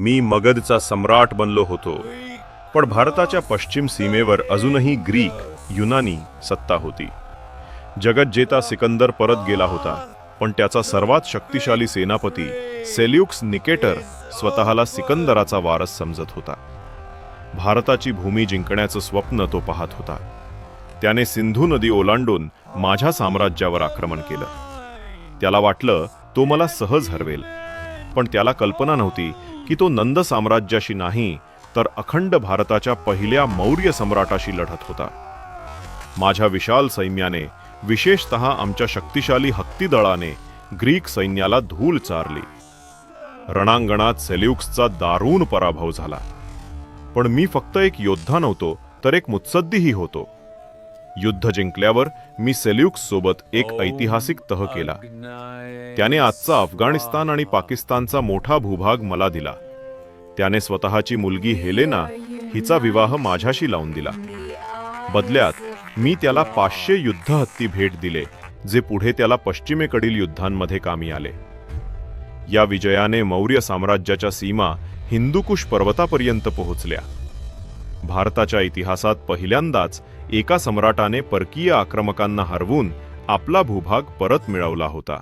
मी मगधचा सम्राट बनलो होतो. पण भारताच्या पश्चिम सीमेवर अजूनही ग्रीक युनानी सत्ता होती. जगज्जेता सिकंदर परत गेला होता पण त्याचा सर्वात शक्तिशाली सेनापती सेल्युक्स निकेटर स्वतःला सिकंदराचा वारस समजत होता. भारताची भूमी जिंकण्याचं स्वप्न तो पाहत होता. त्याने सिंधू नदी ओलांडून माझ्या साम्राज्यावर आक्रमण केलं. त्याला वाटलं तो मला सहज हरवेल. पण त्याला कल्पना नव्हती की तो नंद साम्राज्याशी नाही तर अखंड भारताच्या पहिल्या मौर्य सम्राटाशी लढत होता. माझ्या विशाल सैन्याने विशेषतः आमच्या शक्तिशाली हत्तीदळाने ग्रीक सैन्याला धूळ चारली. रणांगणात सेल्युक्सचा दारुण पराभव झाला. पण मी फक्त एक योद्धा नव्हतो तर एक मुत्सद्दीही होतो. युद्ध जिंकल्यावर मी सेल्युक्स सोबत एक ऐतिहासिक तह केला. त्याने आजचा अफगाणिस्तान आणि पाकिस्तानचा मोठा भूभाग मला दिला. त्याने स्वतःची मुलगी हेलेना हिचा विवाह माझ्याशी लावून दिला. बदल्यात मी त्याला पाचशे युद्ध हत्ती भेट दिले जे पुढे त्याला पश्चिमेकडील युद्धांमध्ये कामी आले. या विजयाने मौर्य साम्राज्याच्या सीमा हिंदुकुश पर्वतापर्यंत पोहोचल्या. भारताच्या इतिहासात पहिल्यांदाच एका सम्राटाने परकीय आक्रमकांना हरवून आपला भूभाग परत मिळवला होता.